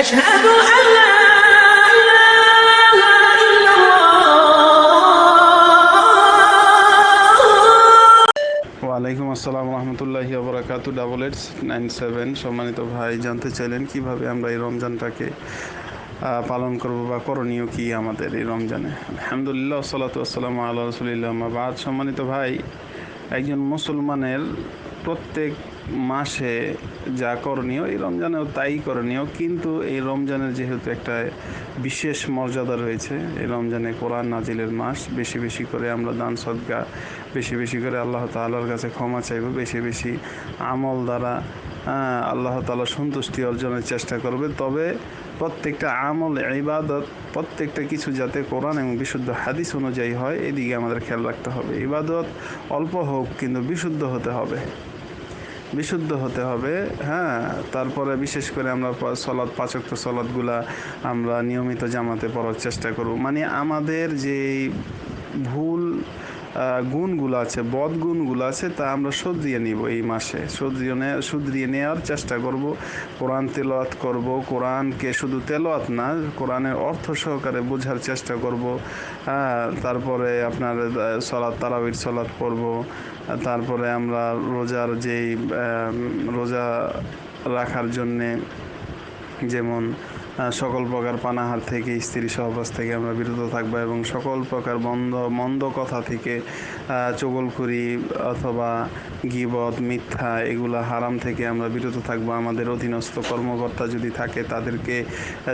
أشهد أن لا إله إلا الله ওয়ালাইকুম আসসালাম রহমতুল্লাহি আবরাকাতু ডাবল এইট নাইন সেভেন সম্মানিত ভাই জানতে চাইলেন কিভাবে আমরা এই রমজানটাকে আহ, পালন করব বা করণীয় কি আমাদের এই রমজানে আলহামদুলিল্লাহ সালাতু আসসালাম আল্লাহ রসুলিল্লাহ বাদ সম্মানিত ভাই একজন মুসলমানের প্রত্যেক মাসে যা করণীয়, এই রমজানেও তাই করণীয়। কিন্তু এই রমজানের যেহেতু একটা বিশেষ মর্যাদা রয়েছে, এই রমজানে কোরআন নাজিলের মাস, বেশি বেশি করে আমরা দান, সদ্গা, বেশি বেশি করে আল্লাহ তাআলার কাছে ক্ষমা চাইব, বেশি বেশি আমল দ্বারা আল্লাহ তাআলা সন্তুষ্টি অর্জনের চেষ্টা করবে। তবে প্রত্যেকটা আমল, ইবাদত, প্রত্যেকটা কিছু যাতে কোরআন এবং বিশুদ্ধ হাদিস অনুযায়ী হয়, এদিকে আমাদের খেয়াল রাখতে হবে। ইবাদত অল্প হোক, কিন্তু বিশুদ্ধ হতে হবে। বিশুদ্ধ হতে হবে হ্যাঁ? তারপরে বিশেষ করে আমরা সলাদ পাচক্ত সলাৎগুলা আমরা নিয়মিত জামাতে পড়ার চেষ্টা করব। মানে আমাদের যে ভুল গুণগুলো আছে, বদ গুণগুলো আছে, তা আমরা শুধরিয়ে নিব এই মাসে। নে শুধরিয়ে নেওয়ার চেষ্টা করব, কোরআন তেলাওয়াত করব, কোরআনকে শুধু তেলাওয়াত না, কোরআনের অর্থ সহকারে বোঝার চেষ্টা করব হ্যাঁ তারপরে আপনার সলাৎ তারাবির সলাৎ পড়ব, তারপরে আমরা রোজার যেই রোজা রাখার জন্যে যেমন সকল প্রকার পানাহার থেকে, স্ত্রী সহবাস থেকে আমরা বিরত থাকব এবং সকল প্রকার বন্ধ, মন্দ কথা থেকে চগলখুরি অথবা গিবত মিথ্যা এগুলা হারাম থেকে আমরা বিরত থাকব। আমাদের অধীনস্থ কর্মকর্তা যদি থাকে, তাদেরকে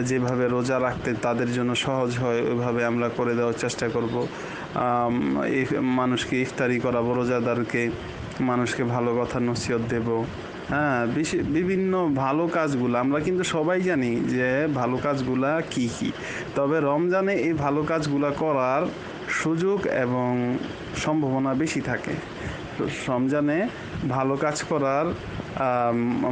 যেভাবে রোজা রাখতে তাদের জন্য সহজ হয়, ওইভাবে আমরা করে দেওয়ার চেষ্টা করব। মানুষকে ইফতারি করাবো, রোজাদারকে, মানুষকে ভালো কথা নসিহত দেব। হ্যাঁ বিভিন্ন ভালো কাজগুলো, আমরা কিন্তু সবাই জানি যে ভালো কাজগুলা কি কি। তবে রমজানে এই ভালো কাজগুলা করার সুযোগ এবং সম্ভাবনা বেশি থাকে। রমজানে ভালো কাজ করার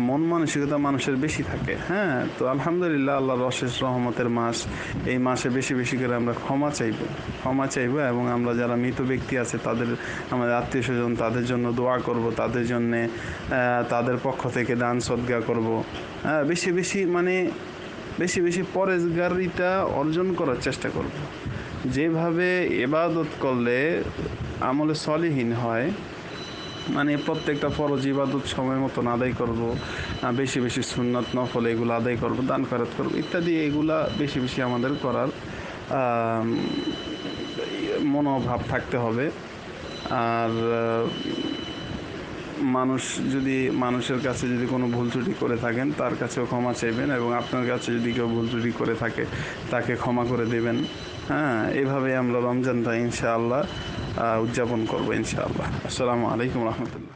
মন মানসিকতা মানুষের বেশি থাকে হ্যাঁ? তো আলহামদুলিল্লাহ আল্লাহর অশেষ রহমতের মাস, এই মাসে বেশি বেশি করে আমরা ক্ষমা চাইব ক্ষমা চাইব এবং আমরা যারা মৃত ব্যক্তি আছে তাদের, আমাদের আত্মীয় স্বজন তাদের জন্য দোয়া করব, তাদের জন্যে তাদের পক্ষ থেকে দান সদ্গা করব হ্যাঁ? বেশি বেশি মানে বেশি বেশি পরেজগারিটা অর্জন করার চেষ্টা করব। যেভাবে এবাদত করলে আমলে সলিহীন হয় মানে প্রত্যেকটা ফরজ ইবাদত সময় মতন আদায় করব বেশি বেশি সুন্নত, নফল এগুলো আদায় করব, দান খরচ করব, ইত্যাদি এগুলা বেশি বেশি আমাদের করার মনোভাব থাকতে হবে। আর মানুষ যদি, মানুষের কাছে যদি কোনো ভুল ত্রুটি করে থাকেন, তার কাছেও ক্ষমা চাইবেন এবং আপনার কাছে যদি কেউ ভুল ত্রুটি করে থাকে, তাকে ক্ষমা করে দেবেন। হ্যাঁ এভাবে আমরা রমজানটা ইনশাআল্লাহ উদযাপন করব ইনশাআল্লাহ। আসসালামু আলাইকুম রহমতুল্লাহ।